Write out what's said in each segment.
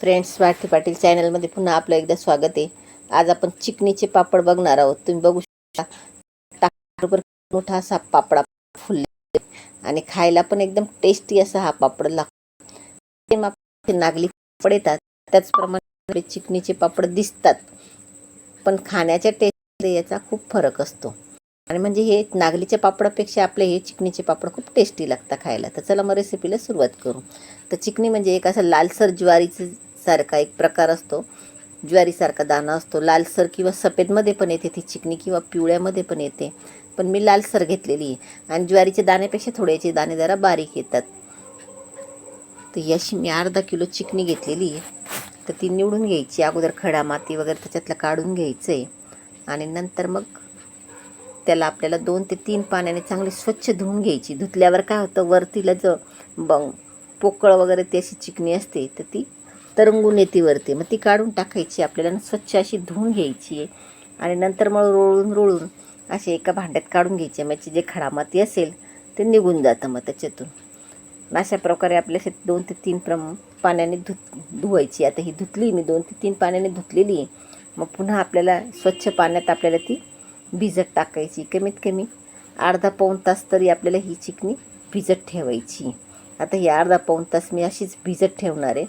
Friends स्वार्थी पाटील चॅनलमध्ये पुन्हा आपलं एकदा स्वागत आहे. आज आपण चिकनीचे पापड बघणार आहोत. तुम्ही बघू शकता मोठा असा पापडा फुलले आणि खायला पण एकदम टेस्टी असा हा पापड लागतो. नागली पापड येतात त्याचप्रमाणे चिकनीचे पापड दिसतात. पण खाण्याच्या टेस्ट याचा खूप फरक असतो. आणि म्हणजे हे नागलीच्या पापडापेक्षा आपले हे चिकनीचे पापड खूप टेस्टी लागतात खायला. तर चला मग रेसिपीला सुरुवात करू. तर चिकनी म्हणजे एक असा लालसर ज्वारीचं सारखा एक प्रकार असतो. ज्वारीसारखा दाणा असतो. लालसर किंवा सफेदमध्ये पण येते ती चिकनी किंवा पिवळ्यामध्ये पण येते. पण मी लालसर घेतलेली आहे. आणि ज्वारीच्या दाण्यापेक्षा थोड्याचे दाणे जरा बारीक येतात. तर ही अशी मी अर्धा किलो चिकनी घेतलेली आहे. तर ती निवडून घ्यायची. अगोदर खडा माती वगैरे त्याच्यातलं काढून घ्यायचं आहे आणि नंतर मग त्याला आपल्याला दोन ते तीन पाण्याने चांगली स्वच्छ धुवून घ्यायची. धुतल्यावर काय होतं वरतीला जो ब पोकळ वगैरे ती अशी चिकणी असते तर ती तरंगून येते वरती. मग ती काढून टाकायची आपल्याला स्वच्छ अशी धुवून घ्यायची. आहे आणि नंतर मग रोळून रोळून असे एका भांड्यात काढून घ्यायचे. मग जे खडामाती असेल ते निघून जातं मग त्याच्यातून. अशा प्रकारे आपल्या असे दोन ते तीन प्रम पाण्याने धुत धुवायची. आता ही धुतली मी दोन ते तीन पाण्याने धुतलेली आहे. मग पुन्हा आपल्याला स्वच्छ पाण्यात आपल्याला ती भिजत टाकायची. कमीत कमी अर्धा पाऊण तास तरी आपल्याला ही चिकनी भिजत ठेवायची. आता ही अर्धा पाऊण तास मी अशीच भिजत ठेवणार आहे.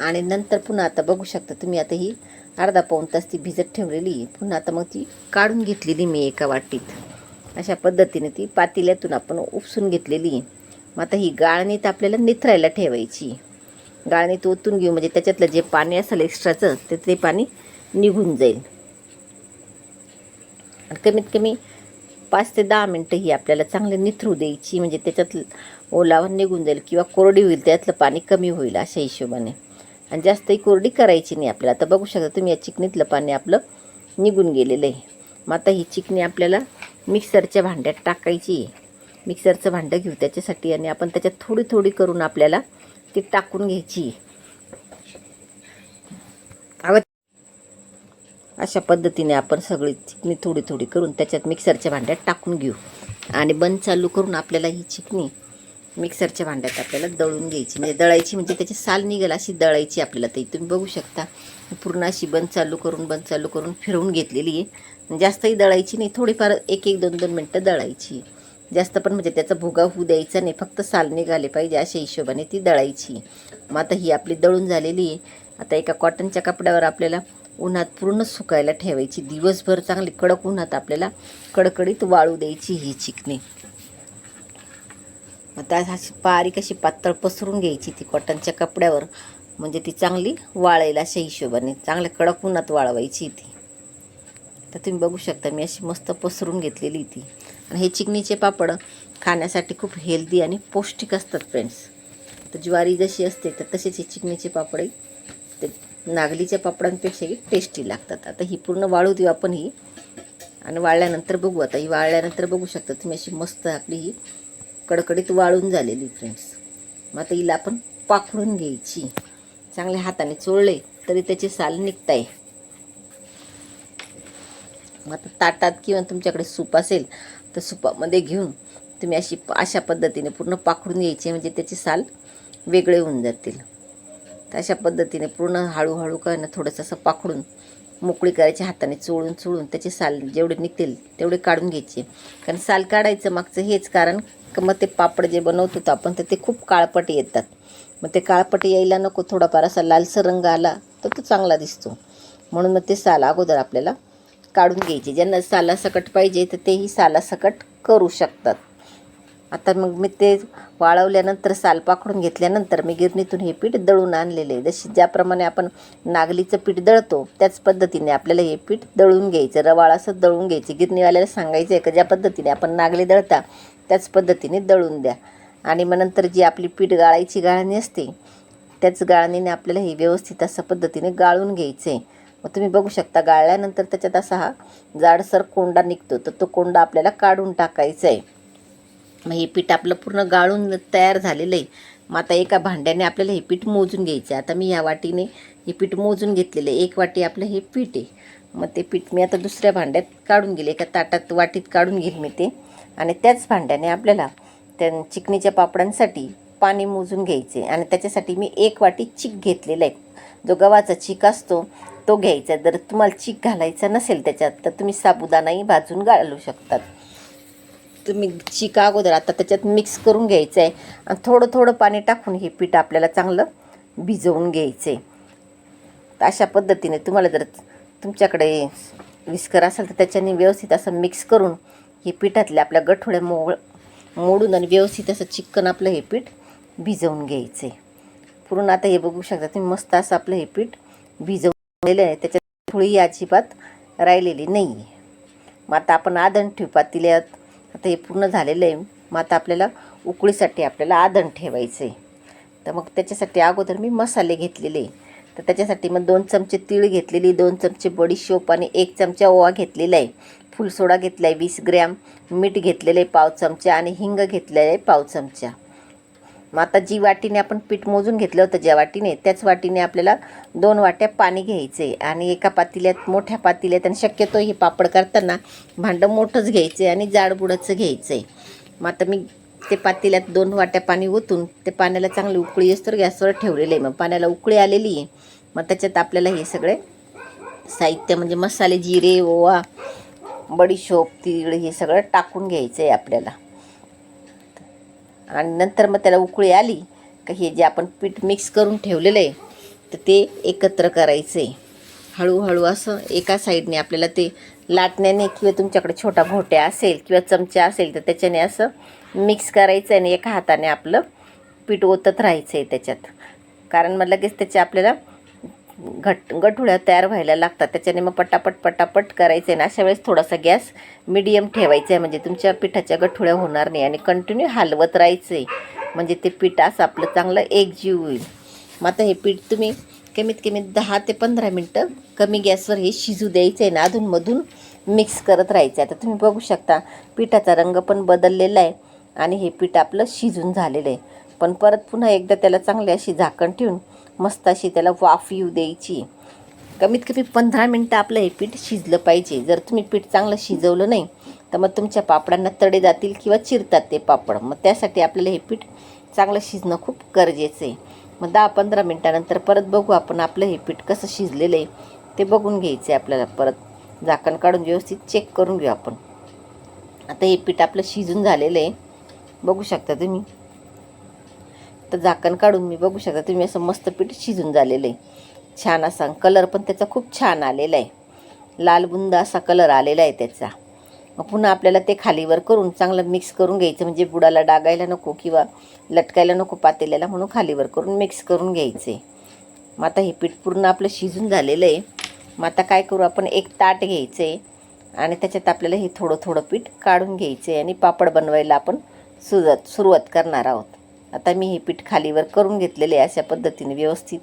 आणि नंतर पुन्हा आता बघू शकता तुम्ही आता ही अर्धा पाऊण तास ती भिजत ठेवलेली आहे. पुन्हा आता मग ती काढून घेतलेली मी एका वाटीत. अशा पद्धतीने ती पातेल्यातून आपण उपसून घेतलेली आहे. मग आता ही गाळणीत आपल्याला निथरायला ठेवायची. गाळणीत ओतून घेऊ म्हणजे त्याच्यातलं जे पाणी असेल एक्स्ट्राचं ते ते पाणी निघून जाईल. कमीत कमी पाच ते दहा मिनटं ही आपल्याला चांगले निथरू द्यायची. म्हणजे त्याच्यात ओलावा निघून जाईल किंवा कोरडी होईल त्यातलं पाणी कमी होईल अशा हिशोबाने. आणि जास्तही कोरडी करायची नाही आपल्याला. आता बघू शकता तुम्ही या चिकणीतलं पाणी आपलं निघून गेलेलं आहे. मग आता ही चिकणी आपल्याला मिक्सरच्या भांड्यात टाकायची मिक्सरचं भांडं घेऊ त्याच्यासाठी आणि आपण त्याच्यात थोडी थोडी करून आपल्याला ती टाकून घ्यायची अशा पद्धतीने आपण सगळी चिकणी थोडी थोडी करून त्याच्यात मिक्सरच्या भांड्यात टाकून घेऊ. आणि बंद चालू करून आपल्याला ही चिकणी मिक्सरच्या भांड्यात आपल्याला दळून घ्यायची. म्हणजे दळायची म्हणजे त्याची साल निघेल अशी दळायची आपल्याला. तर तुम्ही बघू शकता पूर्ण अशी बंद चालू करून बंद चालू करून फिरवून घेतलेली आहे. जास्तही दळायची नाही थोडीफार एक एक दोन दोन मिनटं दळायची. जास्त पण म्हणजे त्याचा भुगा होऊ द्यायचा नाही फक्त साल निघाले पाहिजे अशा हिशोबाने ती दळायची. मग आता ही आपली दळून झालेली आहे. आता एका कॉटनच्या कपड्यावर आपल्याला उन्हात पूर्ण सुकायला ठेवायची. दिवसभर चांगली कडक उन्हात आपल्याला कडकडीत वाळू द्यायची ही चिकणी आता अशी बारीक अशी पातळ पसरून घ्यायची ती कॉटनच्या कपड्यावर. म्हणजे ती चांगली वाळेल अशा हिशोबाने. चांगल्या कडक उन्हात वाळवायची ती. तर तुम्ही बघू शकता मी अशी मस्त पसरून घेतलेली ती. आणि हे चिकनीचे पापड खाण्यासाठी खूप हेल्दी आणि पौष्टिक असतात फ्रेंड्स तर ज्वारी जशी असते तर तसेच हे चिकनीचे पापडही ते नागलीच्या पापडांपेक्षाही टेस्टी लागतात. आता ही पूर्ण वाळू देऊ आपण ही. आणि वाळल्यानंतर बघू. आता ही वाळल्यानंतर बघू शकता तुम्ही अशी मस्त आपली ही कडकडीत वाळून झालेली फ्रेंड्स मग आता हिला आपण पाखडून घ्यायची. चांगल्या हाताने चोळले तरी त्याची साल निघताय. मग आता ताटात किंवा तुमच्याकडे सूप असेल तर सुपामध्ये घेऊन तुम्ही अशी अशा पद्धतीने पूर्ण पाखडून घ्यायची. म्हणजे त्याची साल वेगळे होऊन जातील. तर अशा पद्धतीने पूर्ण हळूहळू करणं थोडंसं असं पाखडून मोकळी करायची हाताने चोळून चोळून त्याचे साल जेवढे निघतील तेवढे काढून घ्यायचे. कारण साल काढायचं मागचं हेच कारण का मग ते पापड जे बनवत होतो आपण तर ते खूप काळपट येतात. मग ते काळपट यायला नको थोडाफार असा लालसर रंग आला तर तो चांगला दिसतो. म्हणून मग ते साल अगोदर आपल्याला काढून घ्यायचे. ज्यांना सालासकट पाहिजे तर तेही सालासकट करू शकतात. आता मग मी ते वाळवल्यानंतर साल पाखडून घेतल्यानंतर मी गिरणीतून हे पीठ दळून आणलेले आहे जशी ज्याप्रमाणे आपण नागलीचं पीठ दळतो त्याच पद्धतीने आपल्याला हे पीठ दळून घ्यायचं. रवाळ असं दळून घ्यायचं. गिरणीवाल्याला सांगायचं आहे का ज्या पद्धतीने आपण नागली दळता त्याच पद्धतीने दळून द्या. आणि मग नंतर जी आपली पीठ गाळायची गाळणी असते त्याच गाळणीने आपल्याला हे व्यवस्थित अशा पद्धतीने गाळून घ्यायचं आहे मग तुम्ही बघू शकता गाळल्यानंतर त्याच्यात असा हा जाडसर कोंडा निघतो. तर तो कोंडा आपल्याला काढून टाकायचा आहे मग हे पीठ आपलं पूर्ण गाळून तयार झालेलं आहे. मग आता एका भांड्याने आपल्याला हे पीठ मोजून घ्यायचं आहे. आता मी या वाटीने हे पीठ मोजून घेतलेलं आहे. एक वाटी आपलं हे पीठ आहे. मग ते पीठ मी आता दुसऱ्या भांड्यात काढून गेले एका ताटात वाटीत काढून घेईल मी ते. आणि त्याच भांड्याने आपल्याला त्या चिकणीच्या पापडांसाठी पाणी मोजून घ्यायचे आणि त्याच्यासाठी मी एक वाटी चीक घेतलेला आहे. जो गव्हाचा चीक असतो तो घ्यायचा जर तुम्हाला चीक घालायचा नसेल त्याच्यात तर तुम्ही साबुदाणाही भाजून घालू शकतात. तुम्ही चिका अगोदर आता त्याच्यात मिक्स करून घ्यायचं आहे आणि थोडं थोडं पाणी टाकून हे पीठ आपल्याला चांगलं भिजवून घ्यायचं आहे तर अशा पद्धतीने तुम्हाला जर तुमच्याकडे विस्कर असेल तर त्याच्याने व्यवस्थित असं मिक्स करून हे पिठातले आपल्या गठोड्या मोळ मोडून आणि व्यवस्थित असं चिकन आपलं हे पीठ भिजवून घ्यायचं आहे पूर्ण आता हे बघू शकता तुम्ही मस्त असं आपलं हे पीठ भिजवलेलं आहे. त्याच्यात थोडी अजिबात राहिलेली नाही आहे मग आता आपण आदण ठेवू पातेल्यात आता हे पूर्ण झालेलं आहे. मग आता आपल्याला उकळीसाठी आपल्याला आदण ठेवायचं आहे तर मग त्याच्यासाठी अगोदर मी मसाले घेतलेले. तर त्याच्यासाठी मग दोन चमचे तीळ घेतलेली दोन चमचे बडीशोप आणि एक चमचा ओवा घेतलेला आहे. फुलसोडा घेतला आहे वीस ग्रॅम. मीठ घेतलेलं आहे पाव चमचा आणि हिंग घेतलेलं आहे पाव चमचा. मग आता जी वाटीने आपण पीठ मोजून घेतलं होतं ज्या वाटीने त्याच वाटीने आपल्याला दोन वाट्या पाणी घ्यायचं आहे आणि एका पातेल्यात मोठ्या पातेल्यात आणि शक्यतो हे पापड करताना भांडं मोठंच घ्यायचं आहे आणि जाडबुडाचं घ्यायचं. आहे मग आता मी ते पातेल्यात दोन वाट्या पाणी ओतून ते पाण्याला चांगली उकळी असतो गॅसवर ठेवलेलं. आहे मग पाण्याला उकळी आलेली आहे. मग त्याच्यात आपल्याला हे सगळे साहित्य म्हणजे मसाले जिरे ओवा बडीशोप तीळ हे सगळं टाकून घ्यायचं आहे आपल्याला. आणि नंतर मग त्याला उकळी आली का हे जे आपण पीठ मिक्स करून ठेवलेलं आहे तर ते एकत्र करायचं आहे हळूहळू असं एका साईडने आपल्याला ते लाटण्याने किंवा तुमच्याकडे छोटा घोट्या असेल किंवा चमचा असेल तर त्याच्याने असं मिक्स करायचं आहे आणि एका हाताने आपलं पीठ ओतत राहायचं आहे त्याच्यात. कारण मग लगेच त्याचे आपल्याला घट गठुळ्या तयार व्हायला लागतात. त्याच्याने मग पटापट पटापट करायचं आहे ना अशा वेळेस थोडासा गॅस मिडियम ठेवायचा. आहे म्हणजे तुमच्या पिठाच्या गठुळ्या होणार नाही आणि कंटिन्यू हलवत राहायचं. आहे म्हणजे ते पीठ असं आपलं चांगलं एकजीव होईल. मग आता हे पीठ तुम्ही कमीत कमी दहा ते पंधरा मिनटं कमी गॅसवर हे शिजू द्यायचं आहे ना अधूनमधून मिक्स करत राहायचं आहे. आता तुम्ही बघू शकता पिठाचा रंग पण बदललेला आहे आणि हे पीठ आपलं शिजून झालेलं आहे. पण परत पुन्हा एकदा त्याला चांगली अशी झाकण ठेवून मस्त अशी त्याला वाफ येऊ द्यायची. कमीत कमी पंधरा मिनटं आपलं हे पीठ शिजलं पाहिजे. जर तुम्ही पीठ चांगलं शिजवलं नाही तर मग तुमच्या पापडांना तडे जातील किंवा चिरतात ते पापड. मग त्यासाठी आपल्याला हे पीठ चांगलं शिजणं खूप गरजेचं आहे. मग दहा पंधरा मिनटानंतर परत बघू आपण आपलं हे पीठ कसं शिजलेलं आहे. ते बघून घ्यायचं आहे आपल्याला परत. झाकण काढून व्यवस्थित चेक करून घेऊ आपण. आता हे पीठ आपलं शिजून झालेलं आहे. बघू शकता तुम्ही. तर झाकण काढून मी बघू शकता तुम्ही असं मस्त पीठ शिजून झालेलं आहे. छान असा कलर पण त्याचा खूप छान आलेला आहे. लाल बुंद असा कलर आलेला आहे त्याचा. मग पुन्हा आपल्याला ते खालीवर करून चांगलं मिक्स करून घ्यायचं म्हणजे बुडाला डागायला नको किंवा लटकायला नको पातेल्याला म्हणून खालीवर करून मिक्स करून घ्यायचं. आहे मग आता हे पीठ पूर्ण आपलं शिजून झालेलं आहे. मग आता काय करू आपण एक ताट घ्यायचं आहे आणि त्याच्यात आपल्याला हे थोडं थोडं पीठ काढून घ्यायचं आहे आणि पापड बनवायला आपण सुरुवात सुरुवात करणार आहोत. आता मी हे पीठ खालीवर करून घेतलेले आहे अशा पद्धतीने व्यवस्थित.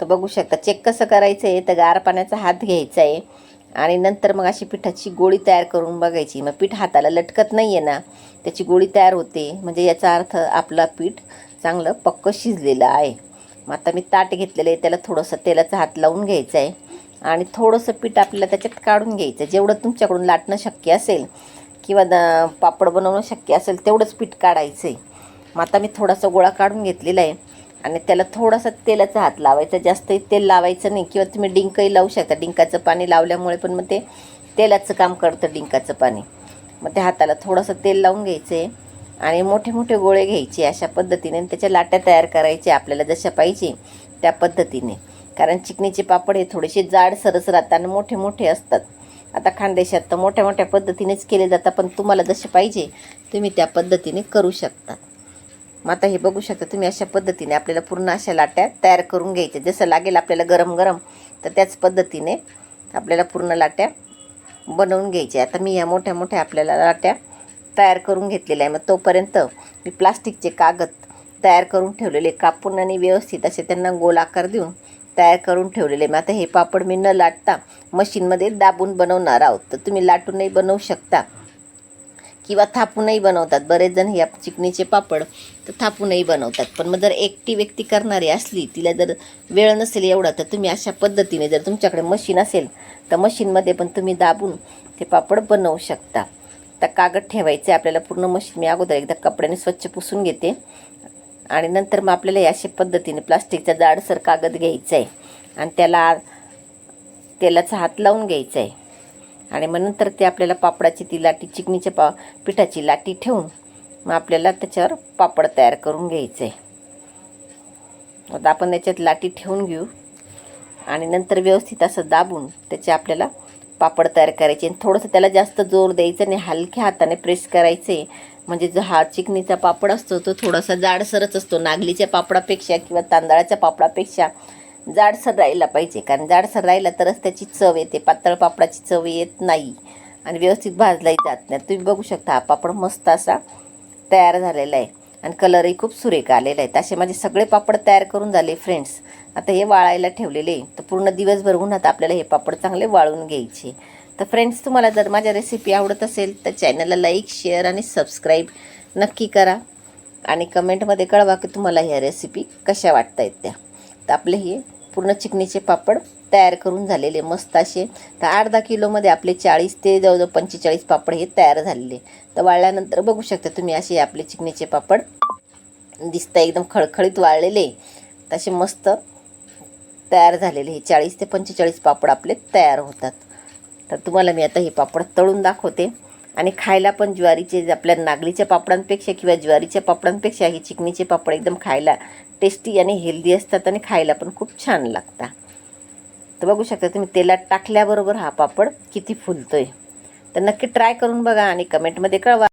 तर बघू शकता चेक कसं करायचं आहे तर गार पाण्याचा हात घ्यायचा आहे. आणि नंतर मग अशी पिठाची गोळी तयार करून बघायची. मग पीठ हाताला लटकत नाही आहे ना त्याची गोळी तयार होते. म्हणजे याचा अर्थ आपला पीठ चांगलं पक्क शिजलेलं आहे. मग आता मी ताट घेतलेलं आहे त्याला थोडंसं तेलाचा हात लावून घ्यायचा आहे. आणि थोडंसं पीठ आपल्याला त्याच्यात काढून घ्यायचं जेवढं तुमच्याकडून लाटणं शक्य असेल किंवा द पापड बनवणं शक्य असेल तेवढंच पीठ काढायचं आहे मग आता मी थोडासा गोळा काढून घेतलेला आहे. आणि त्याला थोडासा तेलाचा हात लावायचा. जास्तही तेल लावायचं नाही किंवा तुम्ही डिंकही लावू शकता. डिंकाचं पाणी लावल्यामुळे पण मग ते तेलाचं काम करतं डिंकाचं पाणी. मग त्या हाताला थोडंसं तेल लावून घ्यायचं आहे आणि मोठे मोठे गोळे घ्यायचे अशा पद्धतीने. आणि त्याच्या लाट्या तयार करायच्या आपल्याला जशा पाहिजे त्या पद्धतीने. कारण चिकणीचे पापड हे थोडेसे जाड सरस राहतात आणि मोठे मोठे असतात. आता खानदेशात तर मोठ्या मोठ्या पद्धतीनेच केले जातात पण तुम्हाला जसे पाहिजे तुम्ही त्या पद्धतीने करू शकता. मग आता हे बघू शकता तुम्ही अशा पद्धतीने आपल्याला पूर्ण अशा लाट्या तयार करून घ्यायच्या. जसं लागेल आपल्याला गरम गरम तर त्याच पद्धतीने आपल्याला पूर्ण लाट्या बनवून घ्यायच्या. आता मी या मोठ्या मोठ्या आपल्याला लाट्या तयार करून घेतलेल्या आहे मग तोपर्यंत मी प्लास्टिकचे कागद तयार करून ठेवलेले कापून आणि व्यवस्थित असे त्यांना गोल आकार देऊन तयार करून ठेवलेले. मग आता हे पापड मी न लाटता मशीनमध्ये दाबून बनवणार आहोत. तर तुम्ही लाटूनही बनवू शकता. किंवा थापूनही बनवतात. बरेच जण हे चिकणीचे पापड तर थापूनही बनवतात. पण मग जर एकटी व्यक्ती करणारी असली तिला जर वेळ नसेल एवढा तर तुम्ही अशा पद्धतीने जर तुमच्याकडे मशीन असेल तर मशीनमध्ये पण तुम्ही दाबून ते पापड बनवू शकता. तर कागद ठेवायचे. आपल्याला पूर्ण मशीन मी अगोदर एकदा कपड्याने स्वच्छ पुसून घेते. आणि नंतर मग आपल्याला या अशा पद्धतीने प्लास्टिकचा जाडसर कागद घ्यायचा आहे आणि त्याला तेलाचा हात लावून घ्यायचा आहे आणि मग नंतर ते आपल्याला पापडाची ती लाटी चिकणीच्या पा पिठाची लाटी ठेवून मग आपल्याला त्याच्यावर पापड तयार करून घ्यायचं आहे आता आपण त्याच्यात लाटी ठेवून घेऊ. आणि नंतर व्यवस्थित असं दाबून त्याचे आपल्याला पापड तयार करायचे. आणि थोडंसं त्याला जास्त जोर द्यायचं आणि हलक्या हाताने प्रेस करायचे म्हणजे जो हा चिकनीचा पापड असतो तो थोडासा जाडसरच असतो. नागलीच्या पापडापेक्षा किंवा तांदळाच्या पापडापेक्षा जाडसर राहिला पाहिजे. कारण जाडसर राहिला तरच त्याची चव येते. पातळ पापडाची चव येत नाही आणि व्यवस्थित भाजलाही जात नाही. तुम्ही बघू शकता हा पापड मस्त असा तयार झालेला आहे आणि कलरही खूप सुरेख आलेला आहे. असे माझे सगळे पापड तयार करून झाले फ्रेंड्स आता हे वाळायला ठेवलेले तर पूर्ण दिवसभर उन्हात आपल्याला हे पापड चांगले वाळून घ्यायचे. तर फ्रेंड्स तुम्हाला जर माझ्या रेसिपी आवडत असेल तर चॅनलला लाईक शेअर आणि सबस्क्राईब नक्की करा. आणि कमेंटमध्ये कळवा की तुम्हाला ह्या रेसिपी कशा वाटत आहेत त्या. तर आपले हे पूर्ण चिकनीचे पापड तयार करून झालेले मस्त असे. तर अर्धा किलोमध्ये आपले चाळीस ते जवळजवळ पंचेचाळीस पापड हे तयार झालेले. तर वाळल्यानंतर बघू शकता तुम्ही असे आपले चिकनीचे पापड दिसता एकदम खळखळीत वाळलेले. तसे मस्त तयार झालेले हे चाळीस ते पंचेचाळीस पापड आपले तयार होतात. तर तुम्हाला मी आता हे पापड तळून दाखवते. आणि खायला पण ज्वारीचे आपल्या नागलीच्या पापडांपेक्षा किंवा ज्वारीच्या पापडांपेक्षा हे चिकनीचे पापड एकदम खायला टेस्टी आणि हेल्दी असतात आणि खायला पण खूप छान लागतात. तर बघू शकता तुम्ही तेलात टाकल्याबरोबर हा पापड किती फुलतोय. तर नक्की ट्राय करून बघा आणि कमेंटमध्ये कळवा.